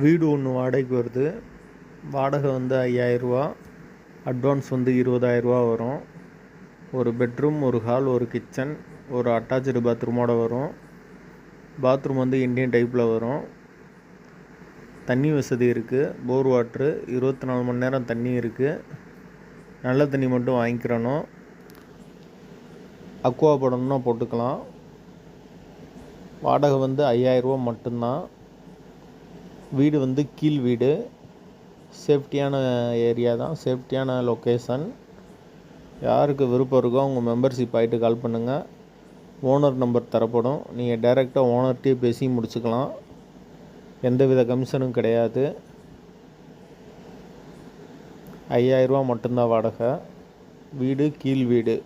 வீடு ஒன்று வாடகைக்கு வருது. வாடகை வந்து ஐயாயிரரூவா அட்வான்ஸ் வந்து இருபதாயிரரூவா வரும். ஒரு பெட்ரூம் ஒரு ஹால் ஒரு கிச்சன் ஒரு அட்டாச்சு பாத்ரூமோட வரும். பாத்ரூம் வந்து இந்தியன் டைப்பில் வரும். தண்ணி வசதி இருக்குது போர் வாட்ரு இருபத்தி நாலு மணி நேரம் தண்ணி இருக்குது நல்ல தண்ணி மட்டும் வாங்கிக்கிறணும். அக்குவா படம்னா போட்டுக்கலாம். வாடகை வந்து ஐயாயிரரூவா மட்டும்தான். வீடு வந்து கீழ் வீடு. சேஃப்டியான ஏரியா தான். சேஃப்டியான லொக்கேஷன் யாருக்கு விருப்பம் இருக்கோ அவங்க மெம்பர்ஷிப் ஆகிட்டு கால் பண்ணுங்கள் ஓனர் நம்பர் தரப்படும். நீங்கள் டைரெக்டாக ஓனர்கிட்டயே பேசி முடிச்சுக்கலாம். எந்தவித கமிஷனும் கிடையாது. ஐயாயிரரூவா மட்டும்தான் வாடகை. வீடு கீழ் வீடு.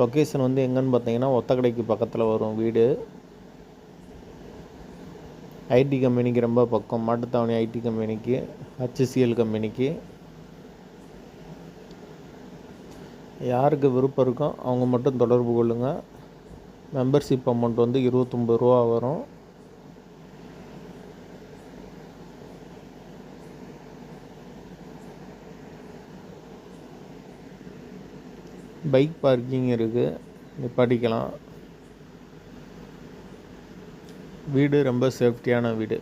லொக்கேஷன் வந்து எங்கன்னு பார்த்தீங்கன்னா ஒத்தக்கடைக்கு பக்கத்தில் வரும் வீடு. ஐடி கம்பெனிக்கு ரொம்ப பக்கம். மாட்டுத்தாவணி ஐடி கம்பெனிக்கு ஹச்சிசிஎல் கம்பெனிக்கு. யாருக்கு விருப்பம் இருக்கோ அவங்க மட்டும் தொடர்பு கொள்ளுங்கள் மெம்பர்ஷிப் அமௌண்ட் வந்து இருபத்தொம்பது ரூபா வரும். பைக் பார்க்கிங் இருக்குது நிப்பாட்டிக்கலாம். வீடு ரொம்ப சேஃப்டியான வீடு.